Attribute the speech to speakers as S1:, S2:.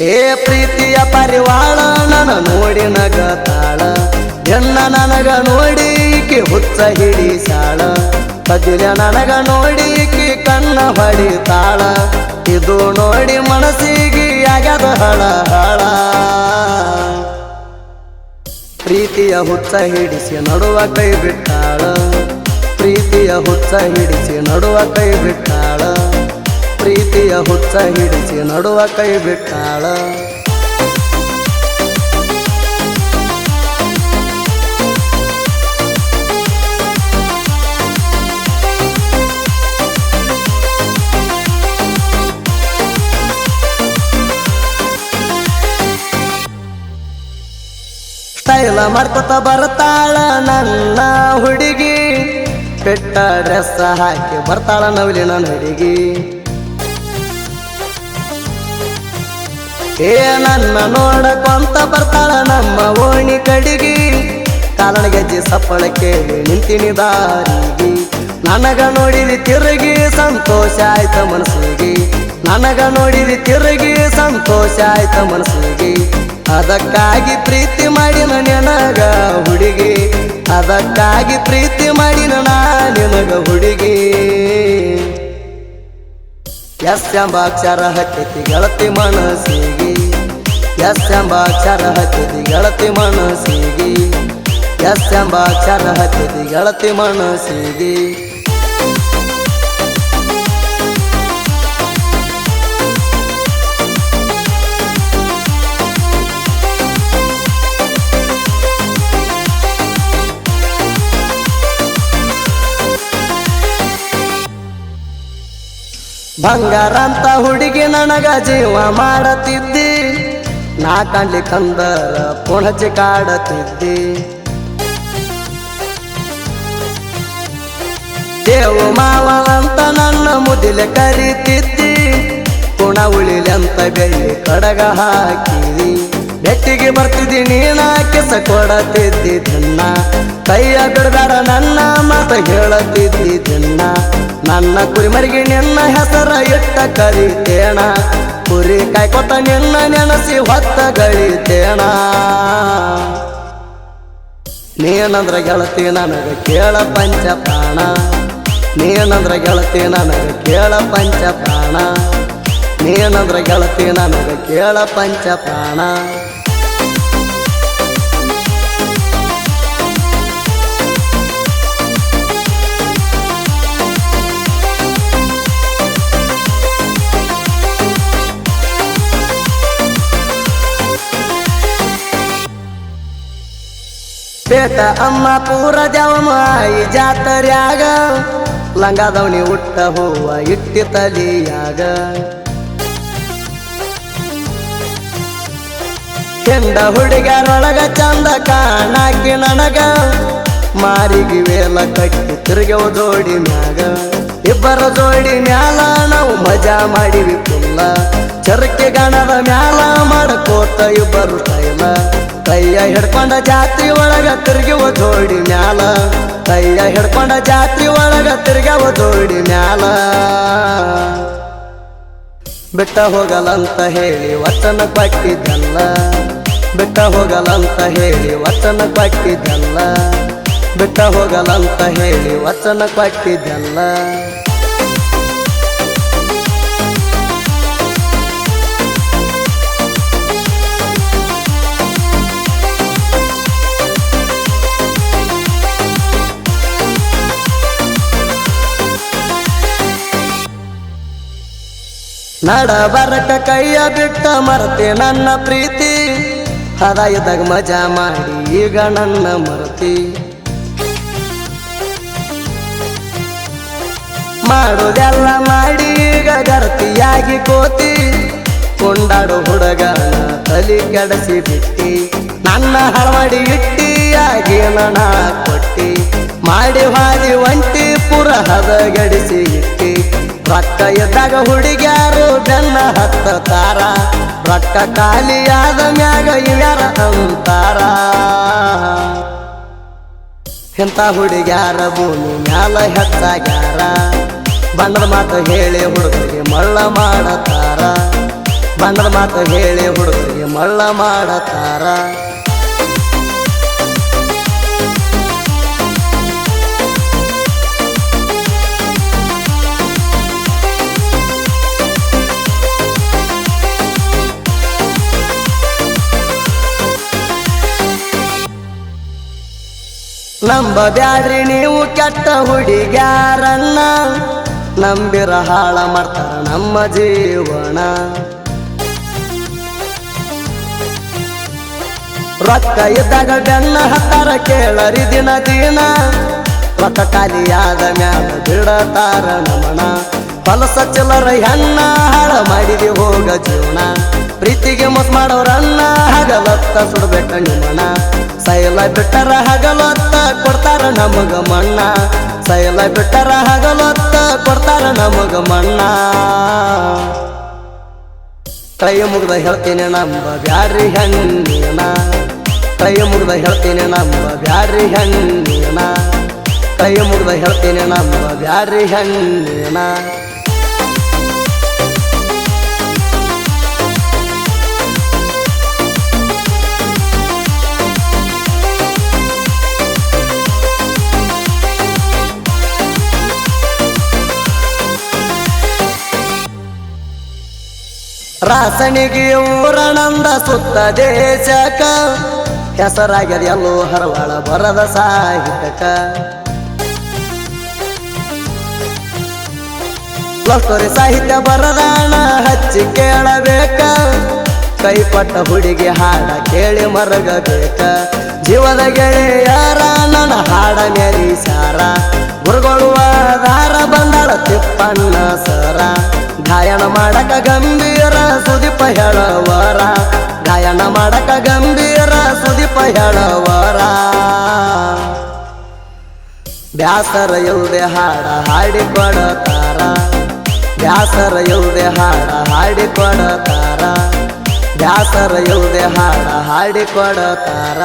S1: ಏ ಪ್ರೀತಿಯ ಪರಿವಾಳ ನನ ನೋಡಿ ನಗತಾಳ ಎನ್ನ ನನಗ ನೋಡಿ ಈಕಿ ಹುಚ್ಚ ಹಿಡಿಸಾಳ ಬದಿಲ ನನಗ ನೋಡಿ ಈಕಿ ಕಣ್ಣ ಹೊಡಿತಾಳ. ಇದು ನೋಡಿ ಮನಸ್ಸಿಗೆ ಆಗದ ಹಳ ಹಳ. ಪ್ರೀತಿಯ ಹುಚ್ಚ ಹಿಡಿಸಿ ನಡುವ ಕೈ ಬಿಟ್ಟಾಳ. ಪ್ರೀತಿಯ ಹುಚ್ಚ ಹಿಡಿಸಿ ನಡುವ ಕೈ ಬಿಟ್ಟಾಳ. ಪ್ರೀತಿಯ ಹುಚ್ಚ ಹಿಡಿಸಿ ನಡುವ ಕೈ ಬಿಟ್ಟಾಳ. ಸ್ಟೈಲ ಮಾಡ್ಕೊತ ಬರ್ತಾಳ ನನ್ನ ಹುಡುಗಿ. ಪೆಟ್ಟ ಡ್ರೆಸ್ ಹಾಕಿ ಬರ್ತಾಳ ನವಲಿ ನನ್ನ ಹುಡುಗಿ. ಏ, ನನ್ನ ನೋಡಕೊಂತ ಬರ್ತಾಳ ನಮ್ಮ ಓಣಿ ಕಡಿಗಿ. ಕಾಲನ ಗೆಜ್ಜೆ ಸಪ್ಪಳ ಕೇಳಿ ನಿಂತಿನಿ ದಾರಿಗೆ. ನನಗ ನೋಡಿದಿ ತಿರುಗಿ ಸಂತೋಷ ಆಯ್ತ ಮನಸ್ಸಿಗೆ. ನನಗ ನೋಡಿದಿ ತಿರುಗಿ ಸಂತೋಷ ಆಯ್ತ ಮನಸ್ಸಿಗೆ. ಅದಕ್ಕಾಗಿ ಪ್ರೀತಿ ಮಾಡಿನ ನನಗ ಹುಡುಗಿ. ಅದಕ್ಕಾಗಿ ಪ್ರೀತಿ ಮಾಡಿ ನಿನಗ ಹುಡುಗಿ. ಎಸ್ ಎಂಬ ಅಕ್ಷರ ಹತ್ತತಿ ಗೆಳತಿ ಮನಸ್ಸಿಗೆ. ಎಸ್ ಎಂಬ ಅಕ್ಷರ ಹತ್ತತಿ ಗೆಳತಿ ಮನಸ್ಸಿಗೆ. ಎಸ್ ಎಂಬ ಅಕ್ಷರ ಹತ್ತತಿ ಗೆಳತಿ ಮನಸ್ಸಿಗೆ. ಬಂಗಾರ ಅಂತ ಹುಡುಗಿ ನನಗ ಜೀವ ಮಾಡತಿದ್ದಿ. ನಾ ಕಂಡಿ ಕಂದರ ಪುಣಚಿ ಕಾಡತಿದ್ದಿ. ದೇವು ಮಾವಂತ ನನ್ನ ಮುದಿಲೆ ಕರಿತಿದ್ದಿ. ಪುಣ ಉಳಿಲಿ ಬೆಳಿ ಕಡಗ ಹಾಕಿದಿ ಬೆಟ್ಟಿಗೆ ಬರ್ತಿದ್ದಿ ನೀನ ಕೆಸ ಕೊಡತಿದ್ದಿ ತಿನ್ನ ಕೈಯ ಬಿಡಬೇಡ, ನನ್ನ ಮಾತ ಹೇಳತಿದ್ದಿ ತಿನ್ನ ನನ್ನ ಕುರಿಮರಿಗೆ ನಿನ್ನ ಹೆಸರ ಇಟ್ಟ ಕರಿತೇಣ. ಕುರಿ ಕಾಯ್ಕೊತ ನಿನ್ನ ನೆನಸಿ ಹೊತ್ತ ಗಳಿತೇಣ. ನೀನಂದ್ರ ಗೆಳತಿ ನನಗ ಕೇಳ ಪಂಚ ಪ್ರಾಣ ನೀನಂದ್ರ ಗೆಳತಿ ನನಗ ಕೇಳ ಪಂಚ ಪ್ರಾಣ ನೀನಂದ್ರ ಗೆಳತಿ ನನಗ ಕೇಳ ಪಂಚ ಪ್ರಾಣ ಪೇಟ ಅಮ್ಮ ಪೂರ ಜವಮಾಯಿ ಜಾತರ್ಯಾಗ ಲಂಗಾದವನಿ ಉಟ್ಟ ಹೂವ ಇಟ್ಟಿ ತಲಿಯಾಗ. ಕೆಂಡ ಹುಡುಗರೊಳಗ ಚಂದ ಕಾಣಾಕಿ ನನಗ, ಮಾರಿಗೆ ವೇಲ ಕಟ್ಟಿ ತಿರುಗವು ಜೋಡಿ ಮ್ಯಾಗ. ಇಬ್ಬರ ಜೋಡಿ ಮ್ಯಾಲ ನಾವು ಮಜಾ ಮಾಡಿವಿ ಕುಲ್ಲ ಚರಕೆ ಗಣದ ಮ್ಯಾಲ ಮಾಡಕೋತ ಇಬ್ಬರು ಕೈಯ ಹಿಡ್ಕೊಂಡ ಜಾತ್ರಿ ಒಳಗ ತಿರುಗುವ ಜೋಡಿ ಮ್ಯಾಲ. ಕೈಯ ಹಿಡ್ಕೊಂಡ ಜಾತ್ರಿ ಒಳಗ ತಿರುಗವ ಜೋಡಿ ಮ್ಯಾಲ. ಬಿಟ್ಟ ಹೋಗಲಂತ ಹೇಳಿ ವಚನ ಕೊಟ್ಟಿದ್ದಲ್ಲ. ಬಿಟ್ಟ ಹೋಗಲಂತ ಹೇಳಿ ವಚನ ಕೊಟ್ಟಿದ್ದಲ್ಲ. ಬಿಟ್ಟ ಹೋಗಲಂತ ಹೇಳಿ ವಚನ ಕೊಟ್ಟಿದ್ದಲ್ಲ. ನಡ ಬರಕ ಕೈಯ ಬಿಟ್ಟ ಮರತೆ ನನ್ನ ಪ್ರೀತಿ. ಹದಾಯದಾಗ ಮಜಾ ಮಾಡಿ ಈಗ ನನ್ನ ಮರತಿ. ಮಾಡೋದೆಲ್ಲ ಮಾಡಿ ಈಗ ಗರತಿಯಾಗಿ ಕೋತಿ. ಕೊಂಡಾಡು ಹುಡುಗನ ತಲಿ ಕೆಡಸಿ ಬಿಟ್ಟಿ. ನನ್ನ ಹಳವಡಿ ಇಟ್ಟಿ ಆಗಿ ನಣ ಕೊಟ್ಟಿ. ಮಾಡಿ ಮಾಡಿ ಒಂಟಿ ಪುರ ಹದಗಡಿಸಿ ರೊಕ್ಕ ಇದ್ದಾಗ ಹುಡುಗ್ಯಾರು ಬೆನ್ನ ಹತ್ತ ತಾರ ರೊಕ್ಕ ಖಾಲಿಯಾದ ಮ್ಯಾಗ ಇವ್ಯಾರ ಅಂತಾರ. ಇಂಥ ಹುಡುಗ್ಯಾರ ಭೂಮಿ ಮ್ಯಾಲ ಹೆಚ್ಚಾಗ್ಯಾರ ಬಂದ್ರ ಮಾತು ಹೇಳಿ ಹುಡುಗರಿಗೆ ಮಳ್ಳ ಮಾಡತಾರ. ಬಂದ್ರ ಮಾತು ಹೇಳಿ ಹುಡುಗರಿಗೆ ಮಳ್ಳ ಮಾಡತಾರ. ನಂಬ ಬ್ಯಾಡ್ರಿ ನೀವು ಕೆಟ್ಟ ಹುಡುಗ್ಯಾರನ್ನ? ನಂಬಿರ ಹಾಳ ಮಾಡ್ತಾರ ನಮ್ಮ ಜೀವನ. ರೊಕ್ಕ ಇದ್ದಾಗ ಬೆನ್ನ ಹತ್ತಾರ ಕೇಳರಿ ದಿನ ದಿನ. ರೊಕ್ಕ ಖಾಲಿಯಾದ ಮ್ಯಾಲ ಬಿಡತಾರ ನಮನ. ಫಲಸ ಚಿಲ್ಲರ ಹೆಣ್ಣ ಹಾಳ ಮಾಡಿದಿ ಹೋಗ ಜೀವನ. ಪ್ರೀತಿಗೆ ಮೋಸ ಮಾಡೋರನ್ನ ಹಗಲತ್ತ ಸುಡ್ಬೇಕ ನಿಮ್ಮನ. ಸೈಲ ಬಿಟ್ಟರ ಹಗಲೊತ್ತ ಕೊಡ್ತಾರ ನಮಗ ಮಣ್ಣ. ಸೈಲ ಬಿಟ್ಟರ ಹಗಲೊತ್ತ ಕೊಡ್ತಾರ ನಮಗ ಮಣ್ಣ. ಕೈ ಮುಗ್ದ ಹೇಳ್ತೀನಿ ನಮ್ಮ ಬ್ಯಾರಿ ಹೆಣ್ಣಿನ. ಕೈ ಮುಗ್ದ ಹೇಳ್ತೀನಿ ನಮ್ಮ ಬ್ಯಾರಿ ಹೆಣ್ಣಿನ. ಕೈ ಮುಗ್ದ ಹೇಳ್ತೀನಿ ನಮ್ಮ ಬ್ಯಾರಿ ಹೆಣ್ಣಿನ. ರಾಸಣಿಗೆ ಊರಣಂದ ಸುತ್ತ ದೇಶಕ. ಹೆಸರಾಗ್ಯದ ಎಲ್ಲೋ ಹರವಾಳ ಬರದ ಸಾಹಿತ್ಯಕ. ಲಸ್ತೋರಿ ಸಾಹಿತ್ಯ ಬರದಾಣ ಹಚ್ಚಿ ಕೇಳಬೇಕ. ಕೈಪಟ್ಟ ಹುಡುಗಿ ಹಾಡ ಕೇಳಿ ಮರಗಬೇಕ. ಜೀವದ ಗೆಳೆಯರ, ನನ್ನ ಹಾಡ ಗುರುಗಳು ಬ್ಯಾಸರ ಇಲ್ದೆ ಹಾಡ ಹಾಡಿಕೊಡತಾರ ಬ್ಯಾಸರ ಇಲ್ದೆ ಹಾಡ ಹಾಡಿಕೊಡತಾರ ಬ್ಯಾಸರ ಇಲ್ದೆ ಹಾಡ ಹಾಡಿಕೊಡತಾರ